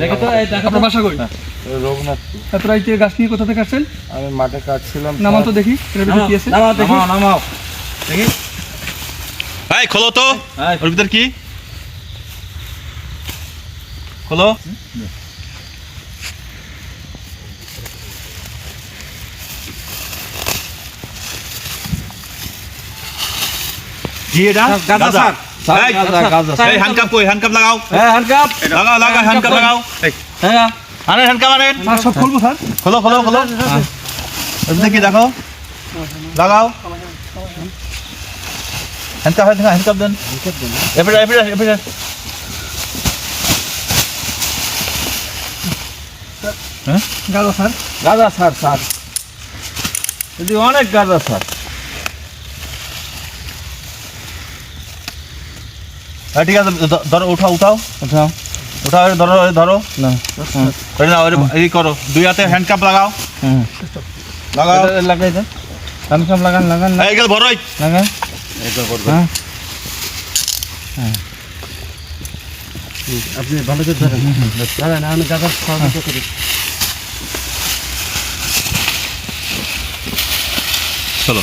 দেখো তো দেখো আপনার বাসা কই? রঘুনাথ। এত রাইতে গাছ নিয়ে কোথা থেকে আসছেন? আমি মাঠে কাটছিলাম নামান তো দেখি এটার ভিতরে কি আছে? নামাও দেখি। নামাও দেখি। এই খোলো তো। ওর ভিতর কি? খোলো। কি এটা? এই, গাঁজা এই হ্যান্ডকাপ কই হ্যান্ডকাপ লাগাও। হ্যাঁ হ্যান্ডকাপ লাগাও লাগাও হ্যান্ডকাপ লাগাও। এই হ্যাঁ। আনে হ্যান্ডকাপ আনেন সব খুলবো স্যার। খোলো খোলো খোলো। ওর কি দেখো। লাগাও। হ্যান্ডকাপ হ্যান্ডকাপ হ্যান্ডকাপ দেন। এবারে এবারে এবারে গাড়ো স্যার। গাঁজা স্যার স্যার। অনেক গাঁজা স্যার। হ্যাঁ ঠিক আছে ধরো উঠাও উঠাও। উঠাও। উঠাও ধরো ধরো। না এই নাও, এই- এই করো। দুই হাতে হ্যান্ডকাপ লাগাও। হুম। লাগাও। লাগাই দেন হ্যান্ডকাপ লাগান লাগান এই গেল ভরোই লাগান। হ্যাঁ। আপনি ভালো করে ধরেন। ধরেন আমি গাছার সহযোগিতা করি। চলো।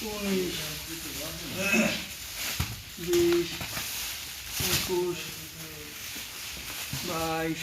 dois, três, poucos, mais.